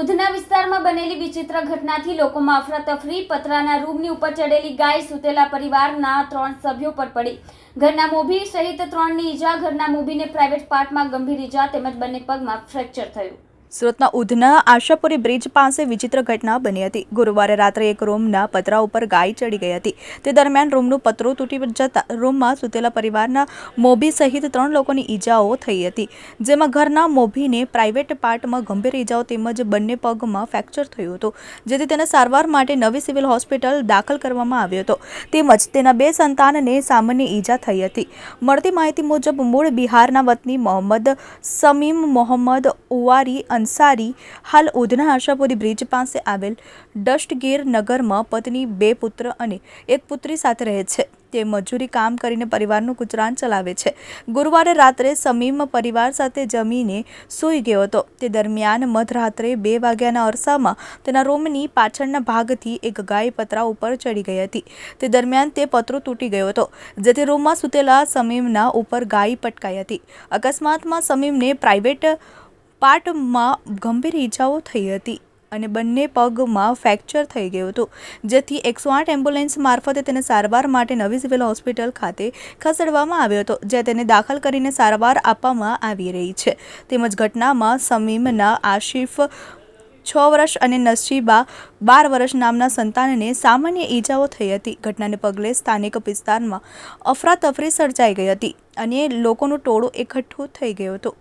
ઉધના વિસ્તારમાં બનેલી વિચિત્ર ઘટનાથી લોકોમાં અફરાતફરી પતરાના રૂમની ઉપર ચડેલી ગાય સૂતેલા પરિવારના ત્રણ સભ્યો પર પડી. ઘરના મોભી સહિત ત્રણની ઈજા, ઘરના મોભીને પ્રાઇવેટ પાર્ટમાં ગંભીર ઈજા તેમજ બંને પગમાં ફ્રેક્ચર થયું. સુરતના ઉધના આશાપુરી બ્રિજ પાસે વિચિત્ર ઘટના બની હતી. ગુરુવારે રાત્રે એક રૂમના પતરા ઉપર ગાય ચડી ગઈ હતી. તે દરમિયાન રૂમનું પતરું તૂટી જતા રૂમમાં સૂતેલા પરિવારના મોભી સહિત ત્રણ લોકોની ઈજાઓ થઈ હતી. જેમાં ઘરના મોભીને પ્રાઇવેટ પાર્ટમાં ગંભીર ઈજાઓ તેમજ બંને પગમાં ફ્રેક્ચર થયું હતું, જેથી તેને સારવાર માટે નવી સિવિલ હોસ્પિટલ દાખલ કરવામાં આવ્યો હતો. તેમજ તેના બે સંતાનને સામાન્ય ઈજા થઈ હતી. મળતી માહિતી મુજબ, મૂળ બિહારના વતની મોહમ્મદ સમીમ મોહમ્મદ ઉવારી અંસારી હાલ ઉધના આશાપુરી બ્રિજ પાસે આવેલ ડસ્ટગીર નગરમાં પત્ની, બે પુત્ર અને એક પુત્રી સાથે રહે છે. તે મજૂરી કામ કરીને પરિવારનું ગુજરાન ચલાવે છે. ગુરુવારે રાત્રે સમીમ પરિવાર સાથે જમીને સૂઈ ગયો હતો. તે દરમિયાન મધરાત્રે બે વાગ્યાના અરસામાં તેના રૂમની પાછળના ભાગથી એક ગાય પતરા ઉપર ચડી ગઈ હતી. તે દરમિયાન તે પતરો તૂટી ગયો હતો, જેથી રૂમમાં સૂતેલા સમીમના ઉપર ગાય પટકાઈ હતી. અકસ્માતમાં સમીમને પ્રાઇવેટ પાર્ટમાં ગંભીર ઈજાઓ થઈ હતી અને બંને પગમાં ફ્રેક્ચર થઈ ગયું હતું. જેથી એકસો આઠ એમ્બ્યુલન્સ મારફતે તેને સારવાર માટે નવી સિવિલ હોસ્પિટલ ખાતે ખસેડવામાં આવ્યો હતો જ્યાં તેને દાખલ કરીને સારવાર આપવામાં આવી રહી છે. તેમજ ઘટનામાં સમીમના આશિફ છ વર્ષ અને નસીબા બાર વર્ષ નામના સંતાનને સામાન્ય ઈજાઓ થઈ હતી. ઘટનાને પગલે સ્થાનિક વિસ્તારમાં અફરાતફરી સર્જાઈ ગઈ હતી અને લોકોનું ટોળું એકઠું થઈ ગયું હતું.